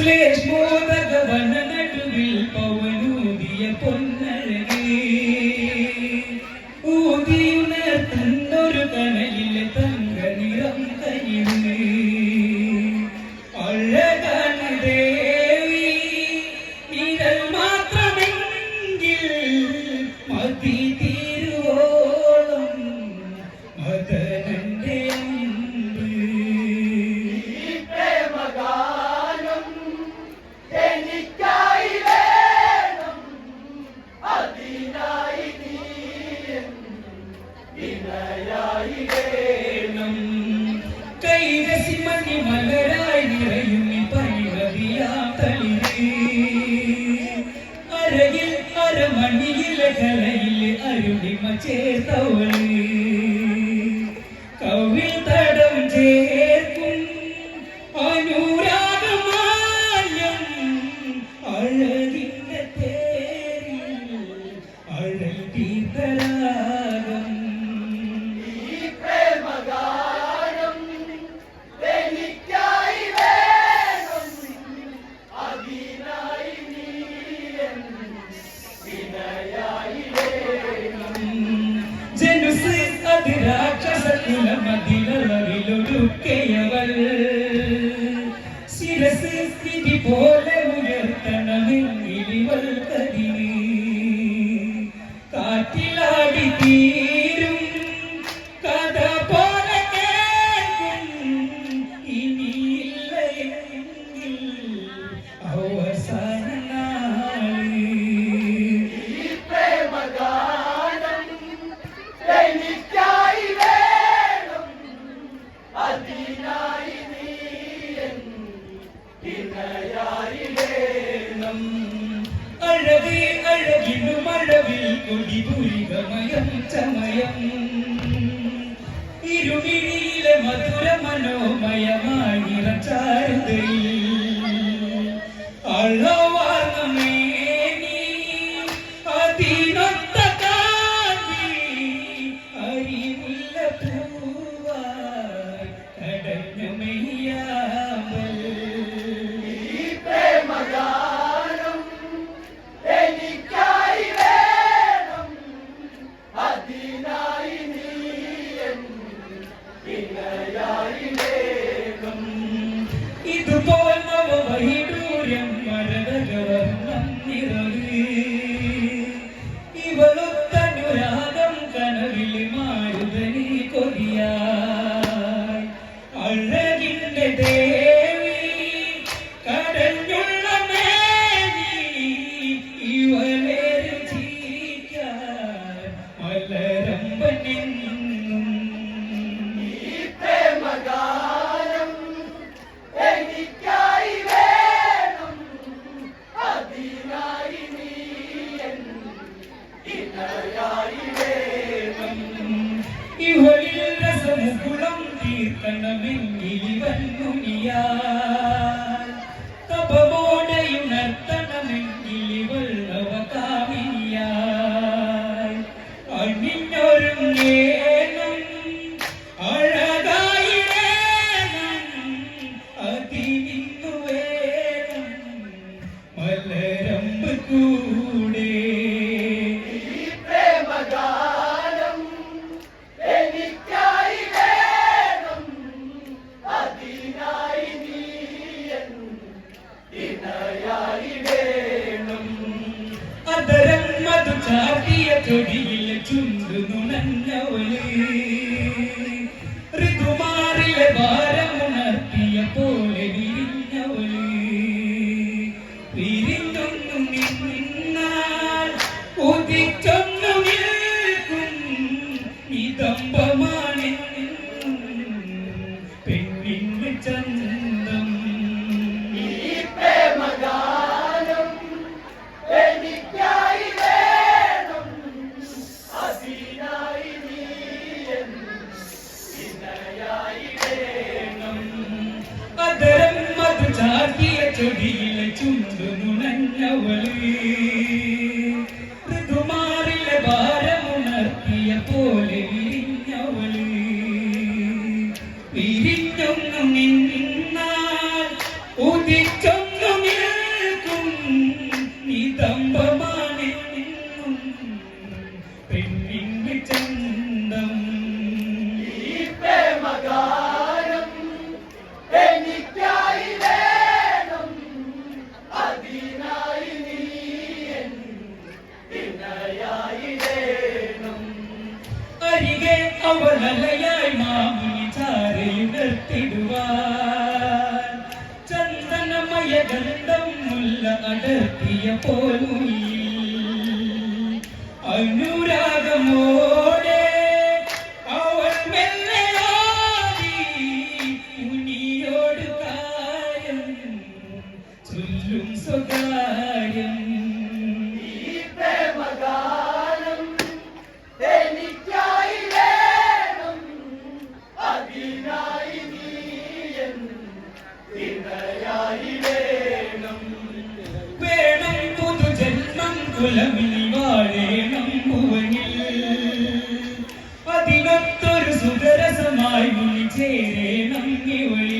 ശ്ലേഷ്മോദകവന നടുവിൽ പവനൂതിയ പൊന്നഴകേ. തടം ചേർക്കും അനുരാഗമായം അഴകിന്റെ തേരിൽ അഴൽ തീർത്ഥരാഗം దినల విలుడుకే വേണം അഴകേ അഴകിനു മഴവിൽ കൊടിപുരികമയം ചമയം. ഇരുമിഴിയിലെ മധുര മനോമയമാണിറച്ചാരുതയിൽ. അറിവില്ല പൂവായി കടഞ്ഞ ഇതുപോൽ നവവൈഡൂര്യം മരതകവർണം നിറവ് ഇവളൊത്തനുരാഗം കനവിൽ മാരുതനി കൊതിയായി. അഴകിന്റെ ദേവി കരഞ്ഞുള്ള മേനി ഇവളേരു ജീവിക്കാൻ മലരമ്പനെന്നും ഇവളിൽ രസമുകുളം തീർക്കണമെങ്കിൽ മുനിയാൽ ചാർത്തിയ തൊടിയിലെ ചുണ്ടു കാറ്റു ചാർത്തിയ ചെടിയിലെ ചുണ്ടു നുണഞ്ഞവളി. ഋതുമാറിലെ ഭാരമുണർത്തിയ പോലെ വിരിഞ്ഞവളി. വിരിഞ്ഞൊന്നു നിന്നാൽ ഉദിച്ചൊന്നു നിൽക്കും. നിതംബമാണ് നിന്നും പെണ്ണിന്റെ ചന്തം. മകാ அவர் நல்லையாய் மாமுனி சாரையில் நிறுத்திடுவார். சந்தனமய கந்தம் உள்ள அடர்த்திய போல் அனுராகமோ വാഴേണം ഭുവനിൽ സുതരസമായി മുനി ചേരേണം ഇവളിൽ